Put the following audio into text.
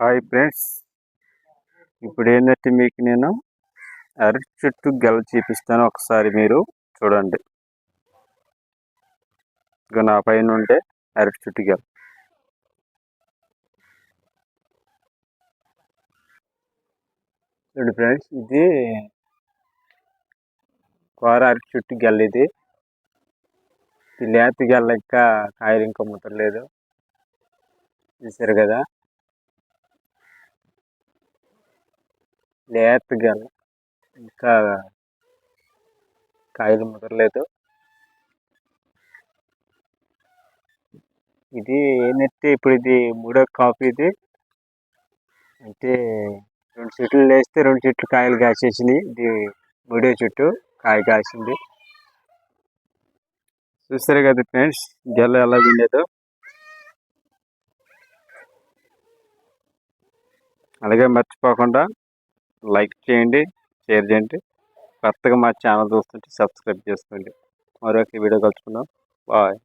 Hi friends. ఇప్పుడు ఏంటంటే మీకు నేను అరటి చెట్టు గెల చూపిస్తాను ఒకసారి మీరు చూడండి. ఇక నా పైన ఉంటే అరటి చెట్టు గెల. చూడండి ఫ్రెండ్స్ ఇది కూర అరటి చెట్టు గెల ఇది. ఇది లేత గెల ఇంకా కాయలు ఇంకా ముట్టలేదు చూసారు కదా? లేత గెల ఇంకా కాయలు ముదరలేదు. ఇది ఏంటంటే ఇప్పుడు ఇది మూడో కాఫీ ఇది. అంటే రెండు చెట్లు వేస్తే రెండు చెట్లు కాయలు కాసేసినాయి. ఇది మూడో చెట్టు కాయ కాసింది. చూస్తారు కదా ఫ్రెండ్స్ గెల ఎలా ఉండేదో అలాగే మర్చిపోకుండా లైక్ చేయండి షేర్ చేయండి. కొత్తగా మా ఛానల్ చూస్తుంటే సబ్స్క్రైబ్ చేసుకోండి. మరొక వీడియో కలుసుకుందాం. బాయ్.